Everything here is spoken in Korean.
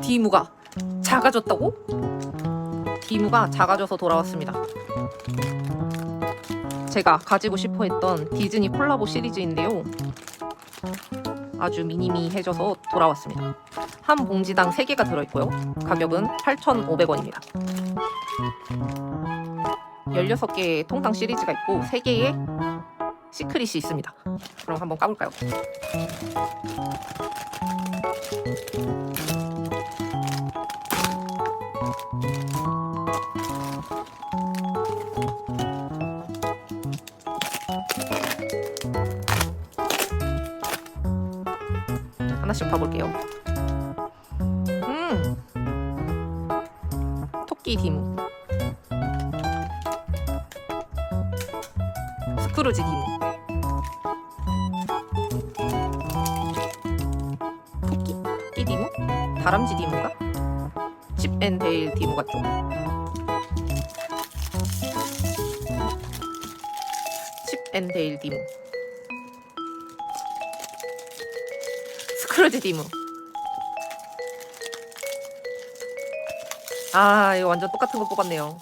디무가 작아졌다고? 디무가 작아져서 돌아왔습니다. 제가 가지고 싶어 했던 디즈니 콜라보 시리즈인데요. 아주 미니미해져서 돌아왔습니다. 한 봉지당 3개가 들어있고요. 가격은 8,500원입니다. 16개의 통당 시리즈가 있고 3개의 시크릿이 있습니다. 그럼 한번 까볼까요? 하나씩 봐볼게요. 음, 토끼 디무, 스크루지 디무, 토끼 이 디무, 다람쥐 디무가, 칩앤 데일 디무 같죠? 칩앤 데일 디무. 스크루지 디무. 아, 이거 완전 똑같은 거 뽑았네요.